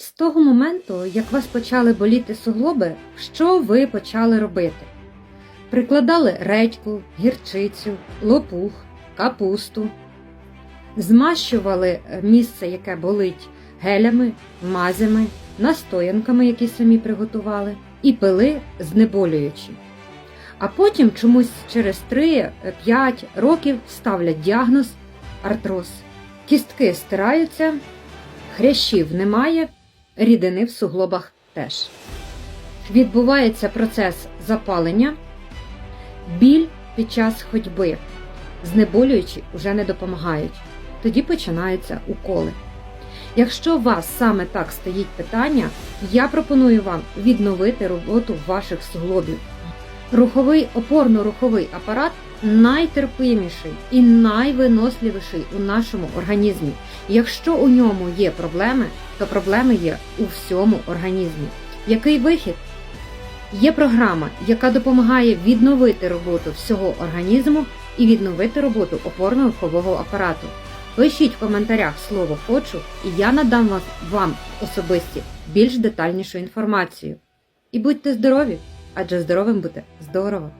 З того моменту, як вас почали боліти суглоби, що ви почали робити? Прикладали редьку, гірчицю, лопух, капусту, змащували місце, яке болить гелями, мазями, настоянками, які самі приготували, і пили знеболюючи. А потім чомусь через 3-5 років ставлять діагноз артроз. Кістки стираються, хрящів немає, рідини в суглобах теж. Відбувається процес запалення, біль під час ходьби. Знеболюючі вже не допомагають. Тоді починаються уколи. Якщо у вас саме так стоїть питання, я пропоную вам відновити роботу ваших суглобів. Руховий опорно-руховий апарат найтерпиміший і найвиносливіший у нашому організмі. Якщо у ньому є проблеми, то проблеми є у всьому організмі. Який вихід? Є програма, яка допомагає відновити роботу всього організму і відновити роботу опорно-рухового апарату. Пишіть в коментарях слово хочу, і я надам вам особисті більш детальнішу інформацію. І будьте здорові, адже здоровим буде здорово.